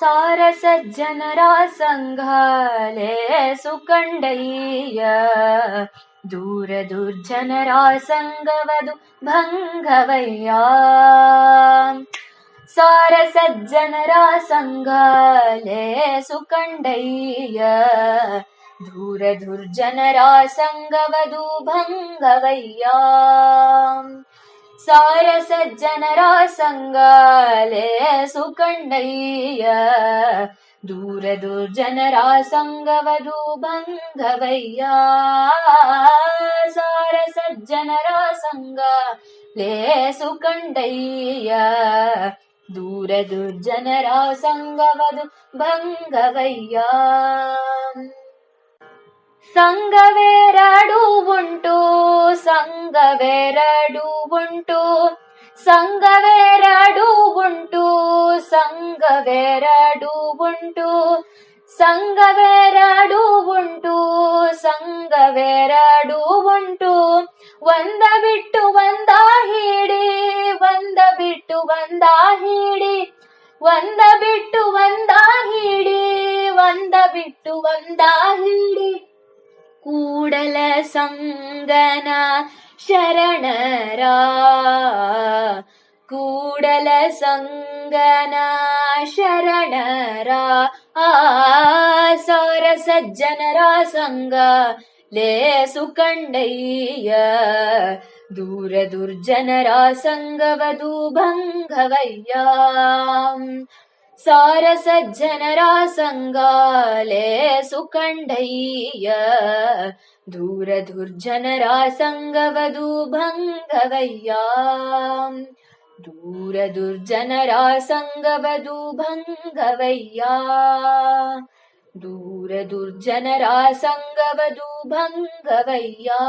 सारसज्जनरासङ्गले सुकण्डय दूरदुर्जनरा सङ्गवधु भङ्गवय्या सारसज्जनरासङ्गले सुकण्डय्य दूरदुर्जनरा भङ्गवय्या ಸಾರ ಸಜ್ಜನರ ಸಂಗಾಲೆ ಸುಕಂಡಯ್ಯ ದೂರ ದುರ್ಜನರ ಸಂಗವದು ಭಂಗವಯ್ಯ ಸಾರ ಸಜ್ಜನರ ಸಂಗ ಲೇ ಸುಕಂಡಯ್ಯ ದೂರ ದುರ್ಜನರ ಸಂಗವದು ಭಂಗವಯ್ಯ ಸಂಗವೇರಡು ಉಂಟು ಸಂಘವೆರಡು ಉಂಟು ಸಂಗವೆರಡು ಉಂಟು ಸಂಘವೆರಡು ಉಂಟು ಸಂಘವೆರಡು ಉಂಟು ಸಂಘವೆರಡು ಉಂಟು ಒಂದ ಬಿಟ್ಟು ಒಂದ ಹಿಡಿ ಒಂದ ಬಿಟ್ಟು ಒಂದ ಹಿಡಿ ಒಂದ ಬಿಟ್ಟು ಒಂದ ಹಿಡಿ ಒಂದ ಬಿಟ್ಟು ಒಂದ ಹಿಡಿ सङ्गना शरणरा संगना शरणरा आ सोरसज्जनरासङ्गे सुण्डय्य दूरदुर्जनरासङ्गवधूभङ्गवय्याम् सारसज्जनरासङ्गाले सुकण्डय्य दूरदुर्जनरासङ्गवधूभङ्गवय्या दूरदुर्जनरासङ्गवधूभङ्गवय्या दूरदुर्जनरासङ्गवधूभङ्गवय्या